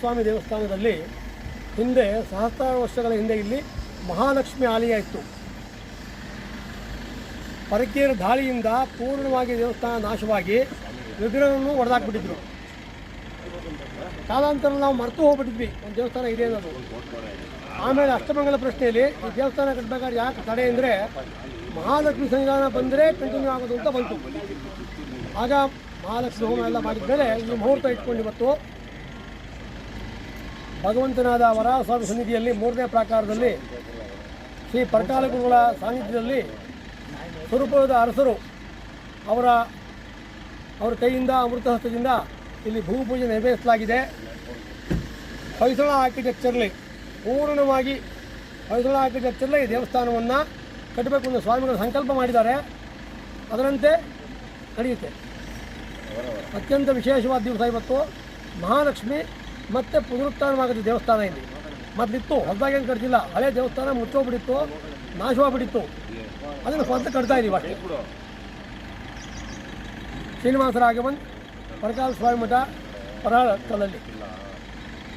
ಸ್ವಾಮಿ ದೇವಸ್ಥಾನದಲ್ಲಿ ಹಿಂದೆ ಸಹಸ್ರಾರು ವರ್ಷಗಳ ಹಿಂದೆ ಇಲ್ಲಿ ಮಹಾಲಕ್ಷ್ಮಿ ಆಲಯ ಇತ್ತು. ಪರಕೀಯರ ದಾಳಿಯಿಂದ ಪೂರ್ಣವಾಗಿ ದೇವಸ್ಥಾನ ನಾಶವಾಗಿ ವಿಗ್ರಹವನ್ನು ಹೊಡೆದಾಕ್ಬಿಟ್ಟಿದ್ರು ಕಾಲಾಂತರ ನಾವು ಮರೆತು ಹೋಗ್ಬಿಟ್ಟಿದ್ವಿ. ಒಂದು ದೇವಸ್ಥಾನ ಇದೆ ಅನ್ನೋದು. ಆಮೇಲೆ ಅಷ್ಟಮಂಗಲ ಪ್ರಶ್ನೆಯಲ್ಲಿ ಈ ದೇವಸ್ಥಾನ ಕಟ್ಟಬೇಕಾದ್ರೆ ಯಾಕೆ ತಡೆ ಅಂದರೆ ಮಹಾಲಕ್ಷ್ಮಿ ಸಂವಿಧಾನ ಬಂದರೆ ಕಂಟಿನ್ಯೂ ಆಗೋದು ಅಂತ ಬಂತು. ಆಗ ಮಹಾಲಕ್ಷ್ಮಿ ಹೋಮ ಎಲ್ಲ ಮಾಡಿದ್ಮೇಲೆ ಈ ಮುಹೂರ್ತ ಇಟ್ಕೊಂಡು ಇವತ್ತು ಭಗವಂತನಾದ ವರಸ್ವಾಮಿ ಸನ್ನಿಧಿಯಲ್ಲಿ ಮೂರನೇ ಪ್ರಾಕಾರದಲ್ಲಿ ಶ್ರೀ ಪರಕಾಲ ಗುರುಗಳ ಸಾನ್ನಿಧ್ಯದಲ್ಲಿ ಸ್ವರೂಪದ ಅರಸರು ಅವರ ಅವರ ಕೈಯಿಂದ ಅಮೃತ ಹಸ್ತದಿಂದ ಇಲ್ಲಿ ಭೂಪೂಜೆ ನೆರವೇರಿಸಲಾಗಿದೆ. ಹೊಯ್ಸಳ ಆರ್ಕಿಟೆಕ್ಚರ್ಲಿ ಪೂರ್ಣವಾಗಿ ಹೊಯ್ಸಳ ಆರ್ಕಿಟೆಕ್ಚರ್ಲಿ ಈ ದೇವಸ್ಥಾನವನ್ನು ಕಟ್ಟಬೇಕು ಅಂತ ಸ್ವಾಮಿಗಳು ಸಂಕಲ್ಪ ಮಾಡಿದ್ದಾರೆ. ಅದರಂತೆ ನಡೆಯುತ್ತೆ. ಅತ್ಯಂತ ವಿಶೇಷವಾದ ದಿವಸ ಇವತ್ತು ಮಹಾಲಕ್ಷ್ಮಿ ಮತ್ತೆ ಪುನರುತ್ಥಾನವಾಗುತ್ತೆ ದೇವಸ್ಥಾನ ಇಲ್ಲಿ. ಮೊದಲಿತ್ತು ಹೊಸದಾಗಿ ಏನು ಕಟ್ತಿಲ್ಲ ಹಳೆ ದೇವಸ್ಥಾನ ಮುಚ್ಚೋಗ್ಬಿಟ್ಟಿತ್ತು, ನಾಶವಾಗ್ಬಿಟ್ಟಿತ್ತು. ಅದನ್ನು ಸ್ವಂತ ಕಟ್ತಾ ಇದೀವಿ ಅಷ್ಟೇ. ಶ್ರೀನಿವಾಸ ರಾಘವನ್ ಪರಕಾಲ ಸ್ವಾಮಿ ಮಠ ಪರಹಾಳ ಕಲ್ಲಲ್ಲಿ